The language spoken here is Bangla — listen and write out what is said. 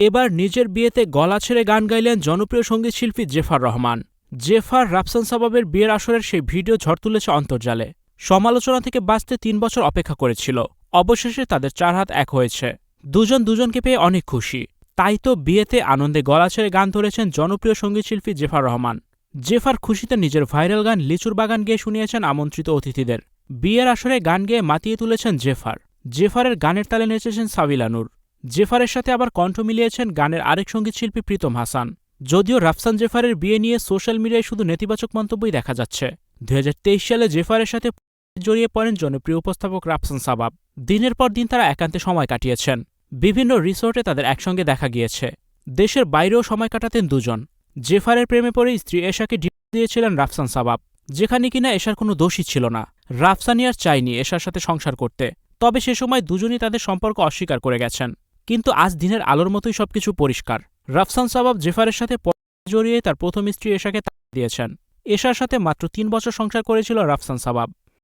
এবার নিজের বিয়েতে গলা ছেড়ে গান গাইলেন জনপ্রিয় সংগীত শিল্পী জেফার রহমান। জেফার রাফসান সাবাবের বিয়ের আসরের সেই ভিডিও ঝড় তুলেছে অন্তর্জালে। সমালোচনা থেকে বাঁচতে তিন বছর অপেক্ষা করেছিল। অবশেষে তাদের চার হাত এক হয়েছে। দুজন দুজনকে পেয়ে অনেক খুশি। তাই তো বিয়েতে আনন্দে গলা ছেড়ে গান ধরেছেন জনপ্রিয় সঙ্গীতশিল্পী জেফার রহমান। জেফার খুশিতে নিজের ভাইরাল গান লিচুর বাগান গেয়ে শুনিয়েছেন আমন্ত্রিত অতিথিদের। বিয়ের আসরে গান গেয়ে মাতিয়ে তুলেছেন জেফার। জেফারের গানের তালে নেচেছেন সাবিলানুর জেফারের সাথে আবার কণ্ঠ মিলিয়েছেন গানের আরেক সঙ্গীতশিল্পী প্রীতম হাসান। যদিও রাফসান জেফারের বিয়ে নিয়ে সোশ্যাল মিডিয়ায় শুধু নেতিবাচক মন্তব্যই দেখা যাচ্ছে। দুই হাজার তেইশ সালে জেফারের সাথে জড়িয়ে পড়েন জনপ্রিয় উপস্থাপক রাফসান সাবাব। দিনের পর দিন তারা একান্তে সময় কাটিয়েছেন। বিভিন্ন রিসোর্টে তাদের একসঙ্গে দেখা গিয়েছে। দেশের বাইরেও সময় কাটাতেন দুজন। জেফারের প্রেমে পড়ে স্ত্রী এশাকে ডিভোর্স দিয়েছিলেন রাফসান সাবাব। যেখানে কিনা এশার কোনো দোষী ছিল না। রাফসানি আর চাইনি এশার সাথে সংসার করতে। তবে সে সময় দুজনই তাদের সম্পর্ক অস্বীকার করে গেছেন। কিন্তু আজ দিনের আলোর মতোই সবকিছু পরিষ্কার। রাফসান সাবাব জেফারের সাথে জড়িয়ে তার প্রথম স্ত্রী এশাকে দিয়েছেন। এশার সাথে মাত্র তিন বছর সংসার করেছিল রাফসান সাবাব।